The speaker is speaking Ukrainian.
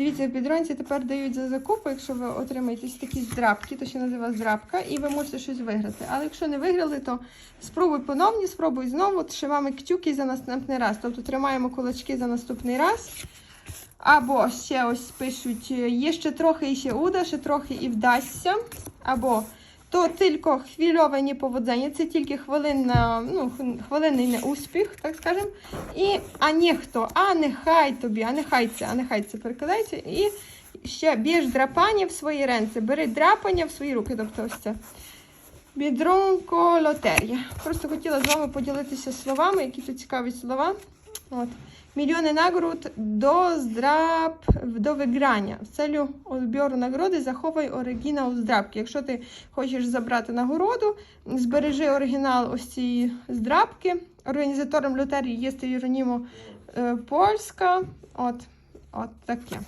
Дивіться, в підронці тепер дають за закупу, якщо ви отримаєте такі здрабки, то ще називається здрабка, і ви можете щось виграти. Але якщо не виграли, то спробуй поновні, спробуй знову, тримаємо ктюки за наступний раз. Тобто тримаємо кулачки за наступний раз. Або ще ось пишуть, є ще трохи і ще уда, ще трохи і вдасться. Або то тільки хвильове поводження, це тільки хвилинна, ну, хв- хвилинний неуспіх, так скажемо. І а ніхто, а нехай тобі, а нехай це, а нехай це перекладається. І ще б'єш драпання в свої ренці, бери драпання в свої руки. Тобто ось це. Бідронко лотерія. Просто хотіла з вами поділитися словами, які тут цікаві слова. От. Мільйони нагород до здраб до виграння. В целю збору нагороди заховай оригінал здрабки. Якщо ти хочеш забрати нагороду, збережи оригінал ось цієї здрабки. Організатором лотерії є Єронімо е, Польська. От, от таке.